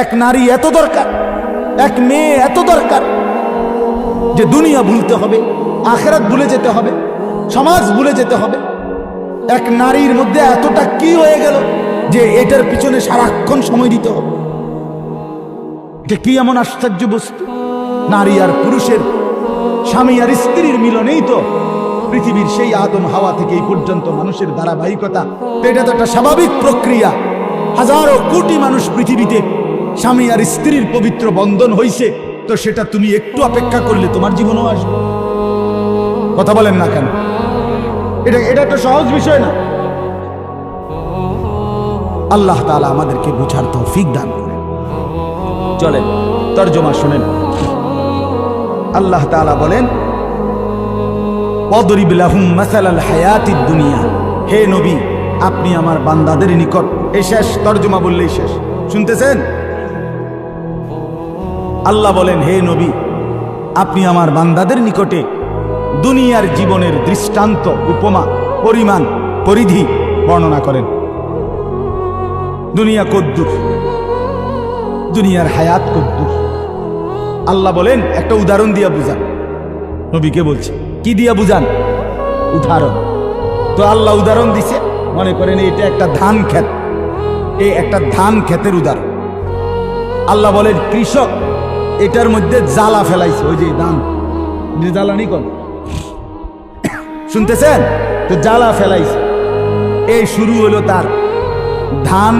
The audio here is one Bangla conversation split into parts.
এক নারী এত দরকার, এক মেয়ে এত দরকার যে দুনিয়া ভুলতে হবে, আখেরাত ভুলে যেতে হবে, সমাজ ভুলে যেতে হবে। এক নারীর মধ্যে এতটা কি হয়ে গেল যে এটার পিছনে সারাক্ষণ সময় দিতে হবে? এটা কি এমন আশ্চর্য বস্তু? নারী আর পুরুষের, স্বামী আর স্ত্রীর মিলনেই তো পৃথিবীর সেই আদম হাওয়া থেকে এই পর্যন্ত মানুষের ধারাবাহিকতা। এটা তো একটা স্বাভাবিক প্রক্রিয়া। হাজারো কোটি মানুষ পৃথিবীতে স্বামী আর স্ত্রীর পবিত্র বন্ধন হইছে, তো সেটা তুমি একটু অপেক্ষা করলে তোমার জীবনও আসবে। কথা বলেন না কেন? এটা এটা একটা সহজ বিষয় না। আল্লাহ তাআলা আমাদেরকে বুঝার তৌফিক দান করেন। চলেন, তর্জমা শুনেন। আল্লাহ তাআলা বলেন হায়াতিদ দুনিয়া। হে নবী, আপনি আমার বান্দাদের নিকট এই শেষ, তর্জমা বললেই শেষ। শুনতেছেন? আল্লাহ বলেন, হে নবী, আপনি আমার বান্দাদের নিকটে দুনিয়ার জীবনের দৃষ্টান্ত, উপমা, পরিমাণ, পরিধি বর্ণনা করেন। দুনিয়া কদ্দুর দুনিয়ার হায়াত কদ্দুর আল্লাহ বলেন, একটা উদাহরণ দিয়া বুঝান। নবীকে বলছে, কি দিয়া বুঝান? উদাহরণ। তো আল্লাহ উদাহরণ দিছে, মনে করেন এটা একটা ধান ক্ষেত। এই একটা ধান ক্ষেতের উদাহরণ। আল্লাহ বলেন, কৃষক এটার মধ্যে জ্বালা ফেলাইছে, ওই যে ধান জ্বালানি কর শুনতেছেন? তো জ্বালা ফেলাইছে। এই শুরু হলো তার ধান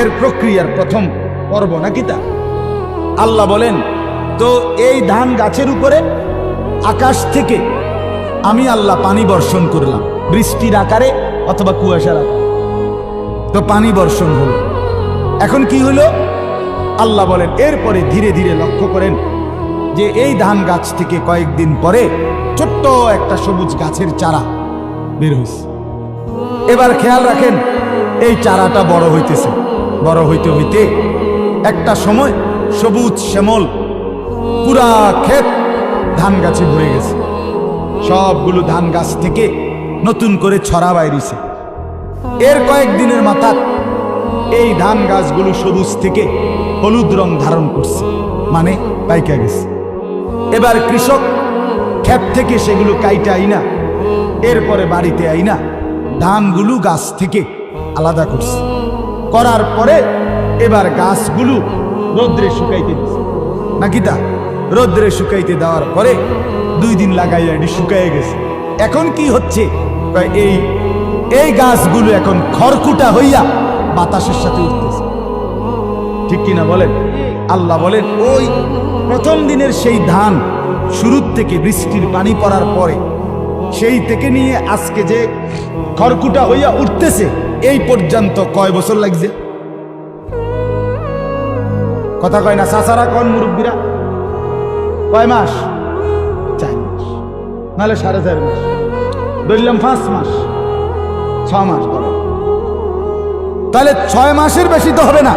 এর প্রক্রিয়ার প্রথম পর্ব, নাকি তা? আল্লাহ বলেন, তো এই ধান গাছের উপরে আকাশ থেকে আমি আল্লাহ পানি বর্ষণ করলাম, বৃষ্টির আকারে অথবা কুয়াশার আকারে। তো পানি বর্ষণ হলো। এখন কি হলো? আল্লাহ বলেন, এরপরে ধীরে ধীরে লক্ষ্য করেন যে এই ধান গাছ থেকে কয়েকদিন পরে ছোট্ট একটা সবুজ গাছের চারা বের হয়েছে এবার খেয়াল রাখেন, এই চারাটা বড় হইতেছে। বড় হইতে হইতে একটা সময় সবুজ শ্যামল পুরা ক্ষেত ধান গাছে ভরে গেছে। সবগুলো ধান গাছ থেকে নতুন করে ছড়া বাইরিছে। এর কয়েকদিনের মাথা এই ধান গাছগুলো সবুজ থেকে হলুদ রং ধারণ করছে। মানে পাইকা গেছে। এবার কৃষক ক্ষেত থেকে সেগুলো কাইটা আইনা, এরপরে বাড়িতে আইনা ধানগুলো গাছ থেকে আলাদা করছে। করার পরে এবার গাছগুলো রোদ্রে শুকাইতে দিছে। নাকি তা? রোদ্রে শুকাইতে দেওয়ার পরে দুই দিন লাগাইয়া এটি শুকাইয়ে গেছে। এখন কি হচ্ছে? এই এই গাছগুলো এখন খড়কুটা হইয়া বাতাসের সাথে উঠতেছে। ঠিক কিনা বলেন? আল্লাহ বলেন, ওই প্রথম দিনের সেই ধান শুরুর থেকে বৃষ্টির পানি পড়ার পরে, সেই থেকে নিয়ে আজকে যে খড়কুটা হইয়া উঠতেছে, এই পর্যন্ত কয় বছর লাগছে? কথা কয় না সাসারা কন মুরব্বীরা? কয় মাস? চার মাস। নাহলে সাড়ে চার মাস। ধরলাম পাঁচ মাস, ছ মাস ধরে। তাহলে ছয় মাসের বেশি তো হবে না।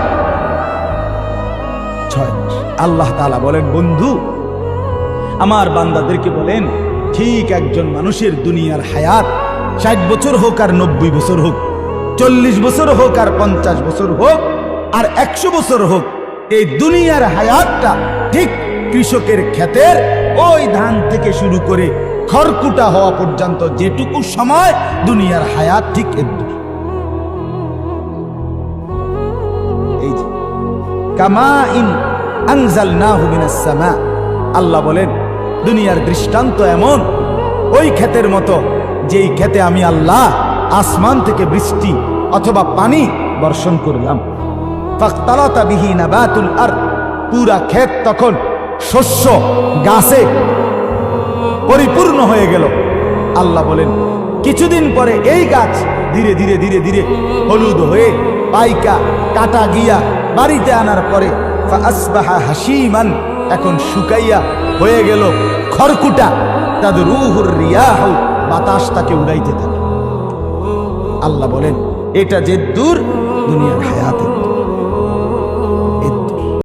ছয় আল্লাহ তালা বলেন, বন্ধু, আমার বান্দাদেরকে বলেন, ঠিক একজন মানুষের দুনিয়ার হায়াত ষাট বছর হোক আর নব্বই বছর হোক, চল্লিশ বছর হোক আর পঞ্চাশ বছর হোক আর একশো বছর হোক, এই দুনিয়ার হায়াতটা ঠিক কৃষকের ক্ষেতের ওই ধান থেকে শুরু করে খড়কুটা হওয়া পর্যন্ত যেটুকু সময় দুনিয়ার হায়াত ঠিক সামা। আল্লাহ বলেন, দুনিয়ার দৃষ্টান্ত এমন, ওই ক্ষেতের মতো, যেই ক্ষেতে আমি আল্লাহ আসমান থেকে বৃষ্টি অথবা পানি বর্ষণ করলাম। ফাখতালাতা বিহি নাবাতুল আর পুরা ক্ষেত তখন শস্য, গাছে পরিপূর্ণ হয়ে গেল। আল্লাহ বলেন, কিছুদিন পরে এই গাছ ধীরে ধীরে ধীরে ধীরে হলুদ হয়ে পাইকা, কাটা গিয়া বাড়িতে আনার পরে আসবাহা হাসিমান এখন শুকাইয়া হয়ে গেল খড়কুটা। তাদের রুহুর রিয়াহ বাতাস তাকে উড়াইতে থাকে। আল্লাহ বলেন, এটা যে দূর, দুনিয়ার হায়াতে